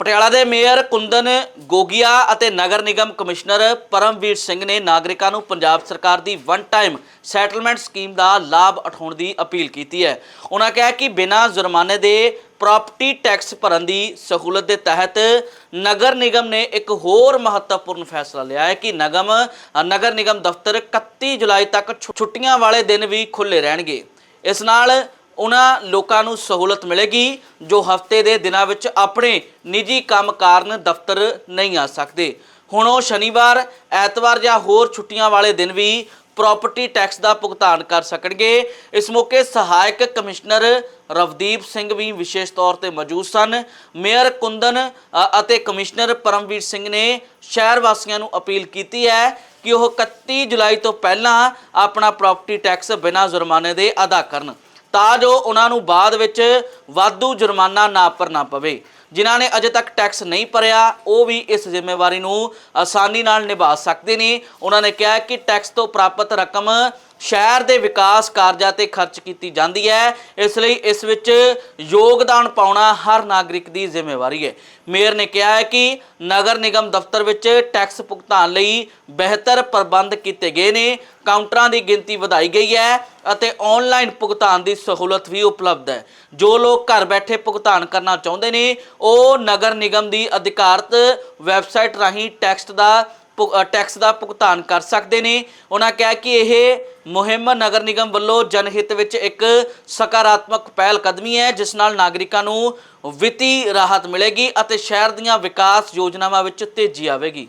ਪਟਿਆਲਾ ਦੇ ਮੇਅਰ ਕੁੰਦਨ ਗੋਗੀਆ ਅਤੇ ਨਗਰ ਨਿਗਮ ਕਮਿਸ਼ਨਰ ਪਰਮਵੀਰ ਸਿੰਘ ਨੇ ਨਾਗਰਿਕਾਂ ਨੂੰ ਪੰਜਾਬ ਸਰਕਾਰ ਦੀ ਵਨ ਟਾਈਮ ਸੈਟਲਮੈਂਟ ਸਕੀਮ ਦਾ ਲਾਭ ਉਠਾਉਣ ਦੀ ਅਪੀਲ ਕੀਤੀ ਹੈ। ਉਹਨਾਂ ਕਿਹਾ ਕਿ ਬਿਨਾਂ ਜੁਰਮਾਨੇ ਦੇ ਪ੍ਰਾਪਰਟੀ ਟੈਕਸ ਭਰਨ ਦੀ ਸਹੂਲਤ ਦੇ ਤਹਿਤ ਨਗਰ ਨਿਗਮ ਨੇ ਇੱਕ ਹੋਰ ਮਹੱਤਵਪੂਰਨ ਫੈਸਲਾ ਲਿਆ ਹੈ ਕਿ ਨਗਮ, ਨਗਰ ਨਿਗਮ ਦਫ਼ਤਰ 31 ਜੁਲਾਈ ਤੱਕ ਛੁ- ਛੁੱਟੀਆਂ ਵਾਲੇ ਦਿਨ ਵੀ ਖੁੱਲੇ ਰਹਿਣਗੇ। ਇਸ ਨਾਲ ਉਹਨਾਂ ਲੋਕਾਂ ਨੂੰ ਸਹੂਲਤ ਮਿਲੇਗੀ ਜੋ ਹਫ਼ਤੇ ਦੇ ਦਿਨਾਂ ਵਿੱਚ ਆਪਣੇ ਨਿੱਜੀ ਕੰਮ ਕਾਰਨ ਦਫ਼ਤਰ ਨਹੀਂ ਆ ਸਕਦੇ। ਹੁਣ ਉਹ ਸ਼ਨੀਵਾਰ, ਐਤਵਾਰ ਜਾਂ ਹੋਰ ਛੁੱਟੀਆਂ ਵਾਲੇ ਦਿਨ ਵੀ ਪ੍ਰਾਪਰਟੀ ਟੈਕਸ ਦਾ ਭੁਗਤਾਨ ਕਰ ਸਕਣਗੇ। ਇਸ ਮੌਕੇ ਸਹਾਇਕ ਕਮਿਸ਼ਨਰ ਰਵਦੀਪ ਸਿੰਘ ਵੀ ਵਿਸ਼ੇਸ਼ ਤੌਰ ਤੇ ਮੌਜੂਦ ਸਨ। ਮੇਅਰ ਕੁੰਦਨ ਅਤੇ ਕਮਿਸ਼ਨਰ ਪਰਮਵੀਰ ਸਿੰਘ ਨੇ ਸ਼ਹਿਰ ਵਾਸੀਆਂ ਨੂੰ ਅਪੀਲ ਕੀਤੀ ਹੈ ਕਿ ਉਹ 31 ਜੁਲਾਈ ਤੋਂ ਪਹਿਲਾਂ ਆਪਣਾ ਪ੍ਰਾਪਰਟੀ ਟੈਕਸ ਬਿਨਾਂ ਜੁਰਮਾਨੇ ਦੇ ਅਦਾ ਕਰਨ। ਤਾਂ ਜੋ ਉਹਨਾਂ ਨੂੰ ਬਾਅਦ ਵਿੱਚ ਵਾਧੂ ਜੁਰਮਾਨਾ ਨਾ ਭਰਨਾ ਪਵੇ। ਜਿਨ੍ਹਾਂ ਨੇ ਅਜੇ ਤੱਕ ਟੈਕਸ ਨਹੀਂ ਭਰਿਆ, ਉਹ ਵੀ ਇਸ ਜ਼ਿੰਮੇਵਾਰੀ ਨੂੰ ਆਸਾਨੀ ਨਾਲ ਨਿਭਾ ਸਕਦੇ ਨੇ। ਉਹਨਾਂ ਨੇ ਕਿਹਾ ਕਿ ਟੈਕਸ ਤੋਂ ਪ੍ਰਾਪਤ ਰਕਮ ਸ਼ਹਿਰ ਦੇ ਵਿਕਾਸ ਕਾਰਜਾਂ ਤੇ ਖਰਚ ਕੀਤੀ ਜਾਂਦੀ ਹੈ। ਇਸ ਲਈ ਇਸ ਵਿੱਚ ਯੋਗਦਾਨ ਪਾਉਣਾ ਹਰ ਨਾਗਰਿਕ ਦੀ ਜ਼ਿੰਮੇਵਾਰੀ ਹੈ। ਮੇਅਰ ਨੇ ਕਿਹਾ ਹੈ ਕਿ ਨਗਰ ਨਿਗਮ ਦਫ਼ਤਰ ਵਿੱਚ ਟੈਕਸ ਭੁਗਤਾਨ ਲਈ ਬਿਹਤਰ ਪ੍ਰਬੰਧ ਕੀਤੇ ਗਏ ਨੇ। ਕਾਊਂਟਰਾਂ ਦੀ ਗਿਣਤੀ ਵਧਾਈ ਗਈ ਹੈ ਅਤੇ ਆਨਲਾਈਨ ਭੁਗਤਾਨ ਦੀ ਸਹੂਲਤ ਵੀ ਉਪਲਬਧ ਹੈ। ਜੋ ਲੋਕ ਘਰ ਬੈਠੇ ਭੁਗਤਾਨ ਕਰਨਾ ਚਾਹੁੰਦੇ ਨੇ, ਉਹ ਨਗਰ ਨਿਗਮ ਦੀ ਅਧਿਕਾਰਤ ਵੈਬਸਾਈਟ ਰਾਹੀਂ ਟੈਕਸ ਦਾ ਟੈਕਸ ਦਾ ਭੁਗਤਾਨ ਕਰ ਸਕਦੇ ਨੇ। ਉਹਨਾਂ ਕਿਹਾ ਕਿ ਇਹ ਮੁਹਿੰਮ ਨਗਰ ਨਿਗਮ ਵੱਲੋਂ ਜਨਹਿਤ ਵਿੱਚ ਇੱਕ ਸਕਾਰਾਤਮਕ ਪਹਿਲ ਕਦਮੀ ਹੈ, ਜਿਸ ਨਾਲ ਨਾਗਰਿਕਾਂ ਨੂੰ ਵਿੱਤੀ ਰਾਹਤ ਮਿਲੇਗੀ ਅਤੇ ਸ਼ਹਿਰ ਦੀਆਂ ਵਿਕਾਸ ਯੋਜਨਾਵਾਂ ਵਿੱਚ ਤੇਜ਼ੀ ਆਵੇਗੀ।